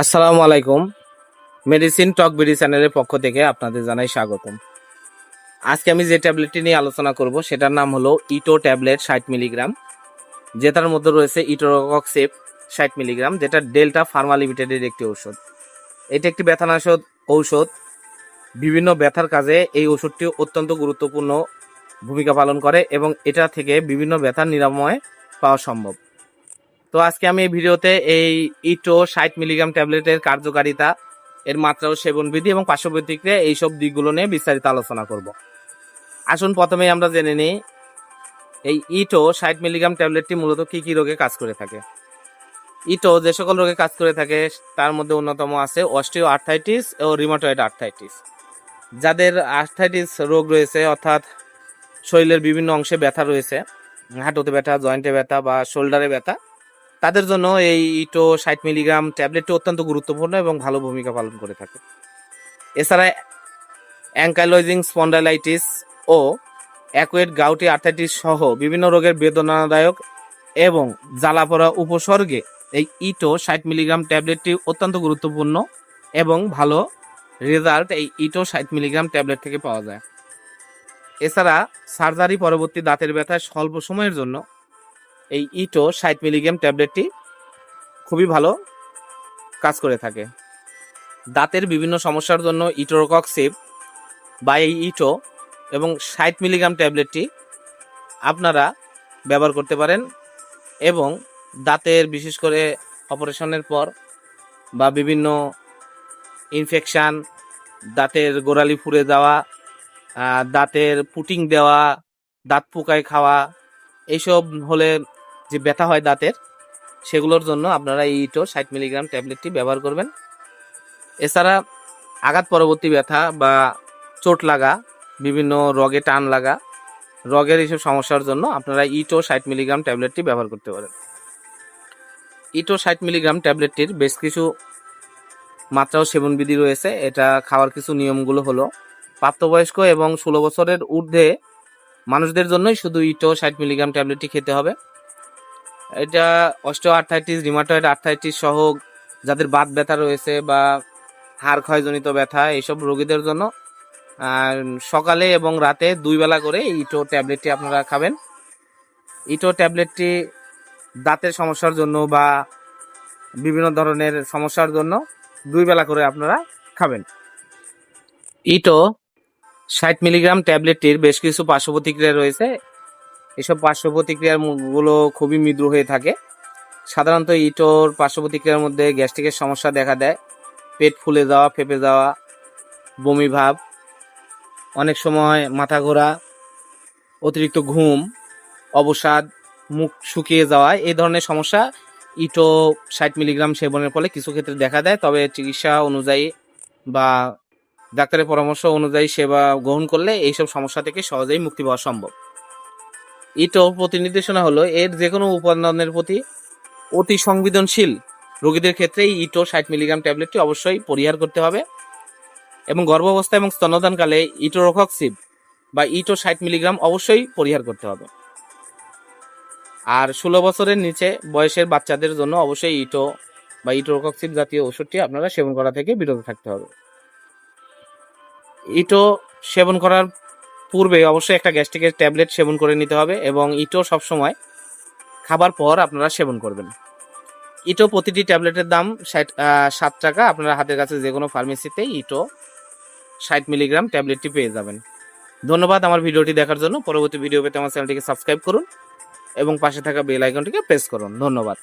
আসসালামু আলাইকুম। মেডিসিন টক বিডি চ্যানেলের পক্ষ থেকে আপনাদের জানাই স্বাগতম। আজকে আমি যে ট্যাবলেটটি নিয়ে আলোচনা করব, সেটার নাম হলো ইটো ট্যাবলেট ষাট মিলিগ্রাম। যেটার মধ্যে রয়েছে ইটোরকসেপ ষাট মিলিগ্রাম, যেটা ডেল্টা ফার্মা লিমিটেডের একটি ঔষধ। এটি একটি ব্যথানাশক ঔষধ। বিভিন্ন ব্যথার কাজে এই ওষুধটি অত্যন্ত গুরুত্বপূর্ণ ভূমিকা পালন করে এবং এটা থেকে বিভিন্ন ব্যথার নিরাময় পাওয়া সম্ভব। তো আজকে আমি এই ভিডিওতে এই ইটো ষাট মিলিগ্রাম ট্যাবলেটের কার্যকারিতা, এর মাত্রা ও সেবন বিধি এবং পার্শ্ব প্রতিক্রিয়া এইসব দিকগুলো নিয়ে বিস্তারিত আলোচনা করব। আসুন প্রথমেই আমরা জেনে নিই, এই ইটো ষাট মিলিগ্রাম ট্যাবলেটটি মূলত কি কি রোগে কাজ করে থাকে? ইটো যে সকল রোগে কাজ করে থাকে, তার মধ্যে অন্যতম আছে অস্টিও আর্থাইটিস ও রিমাটয়েড আর্থাইটিস। যাদের আর্থাইটিস রোগ রয়েছে, অর্থাৎ শরীরের বিভিন্ন অংশে ব্যথা রয়েছে, হাঁটুতে ব্যথা, জয়েন্টে ব্যথা বা শোল্ডারে ব্যথা তাদের জন্য এই ইটো ষাট মিলিগ্রাম ট্যাবলেটটি অত্যন্ত গুরুত্বপূর্ণ এবং ভালো ভূমিকা পালন করে থাকে। এছাড়া অ্যাঙ্কাইলোজিং স্পন্ডালাইটিস ও অ্যাকুয়েট গাউটি আর্থাইটিস সহ বিভিন্ন রোগের বেদনাদায়ক এবং জ্বালাপোড়া উপসর্গে এই ইটো ষাট মিলিগ্রাম ট্যাবলেটটি অত্যন্ত গুরুত্বপূর্ণ এবং ভালো রেজাল্ট এই ইটো ষাট মিলিগ্রাম ট্যাবলেট থেকে পাওয়া যায়। এছাড়া সার্জারি পরবর্তী দাঁতের ব্যথায় স্বল্প সময়ের জন্য এই ইটো ষাট মিলিগ্রাম ট্যাবলেটটি খুবই ভালো কাজ করে থাকে। দাঁতের বিভিন্ন সমস্যার জন্য ইটোরকক্সিপ বা এই ইটো এবং ষাট মিলিগ্রাম ট্যাবলেটটি আপনারা ব্যবহার করতে পারেন এবং দাঁতের বিশেষ করে অপারেশনের পর বা বিভিন্ন ইনফেকশান দাঁতের গোড়ালি ফুরে যাওয়া দাঁতের পুটিং দেওয়া, দাঁত পোকায় খাওয়া এইসব হলে যে ব্যথা হয় দাঁতের, সেগুলোর জন্য আপনারা এই ইটো ষাট মিলিগ্রাম ট্যাবলেটটি ব্যবহার করবেন। এছাড়া আঘাত পরবর্তী ব্যথা বা চোট লাগা, বিভিন্ন রগে টান লাগা, রগের এইসব সমস্যার জন্য আপনারা ইটো ষাট মিলিগ্রাম ট্যাবলেটটি ব্যবহার করতে পারেন। ইটো ষাট মিলিগ্রাম ট্যাবলেটটির বেশ কিছু মাত্রা ও সেবনবিধি রয়েছে। এটা খাওয়ার কিছু নিয়মগুলো হলো, প্রাপ্তবয়স্ক এবং ষোলো বছরের ঊর্ধ্বে মানুষদের জন্যই শুধু ইটো, ষাট মিলিগ্রাম ট্যাবলেটটি খেতে হবে। এটা অস্টিও আর্থাইটিস রিমাটয়েড আর্থাইটিস সহ যাদের বাত ব্যথা রয়েছে বা হাড় ক্ষয়জনিত ব্যথা, এইসব রোগীদের জন্য সকালে এবং রাতে দুই বেলা করে ইটো ট্যাবলেটটি আপনারা খাবেন। ইটো ট্যাবলেটটি দাঁতের সমস্যার জন্য বা বিভিন্ন ধরনের সমস্যার জন্য দুই বেলা করে আপনারা খাবেন। ইটো ষাট মিলিগ্রাম ট্যাবলেটটির বেশ কিছু পার্শ্ব প্রতিক্রিয়া রয়েছে। এসব পার্শ্ব প্রতিক্রিয়ারগুলো খুবই মৃদু হয়ে থাকে। সাধারণত ইটোর পার্শ্ব প্রতিক্রিয়ার মধ্যে গ্যাস্ট্রিকের সমস্যা দেখা দেয়। পেট ফুলে যাওয়া, ফেপে যাওয়া, বমি ভাব, অনেক সময় মাথা ঘোরা, অতিরিক্ত ঘুম, অবসাদ, মুখ শুকিয়ে যাওয়া এই ধরনের সমস্যা ইটো ষাট মিলিগ্রাম সেবনের ফলে কিছু ক্ষেত্রে দেখা দেয়। তবে চিকিৎসা অনুযায়ী বা ডাক্তারের পরামর্শ অনুযায়ী সেবা গ্রহণ করলে এইসব সমস্যা থেকে সহজেই মুক্তি পাওয়া সম্ভব। ইটো প্রতি নির্দেশনা হলো, এর যে কোনো উপাদানের প্রতি অতি সংবেদনশীল রোগীদের ক্ষেত্রে ইটো ষাট মিলিগ্রাম ট্যাবলেটটি অবশ্যই পরিহার করতে হবে এবং গর্ভাবস্থা এবং স্তনদানকালে ইটোরোকক্সিব বা ইটো ষাট মিলিগ্রাম অবশ্যই পরিহার করতে হবে। আর ষোলো বছরের নিচে বয়সের বাচ্চাদের জন্য অবশ্যই ইটো বা ইটোরোকক্সিব জাতীয় ওষুধটি আপনারা সেবন করা থেকে বিরত থাকতে হবে। ইটো সেবন করার পূর্বে অবশ্যই একটা গ্যাস্ট্রিকের ট্যাবলেট সেবন করে নিতে হবে এবং ইটো সবসময় খাবার পর আপনারা সেবন করবেন। ইটো প্রতিটি ট্যাবলেটের দাম ষাট সাত টাকা। আপনারা হাতের কাছে যে কোনো ফার্মেসিতে ইটো ষাট মিলিগ্রাম ট্যাবলেটটি পেয়ে যাবেন। ধন্যবাদ আমার ভিডিওটি দেখার জন্য। পরবর্তী ভিডিও পেতে আমার চ্যানেলটিকে সাবস্ক্রাইব করুন এবং পাশে থাকা বেল আইকনটিকে প্রেস করুন। ধন্যবাদ।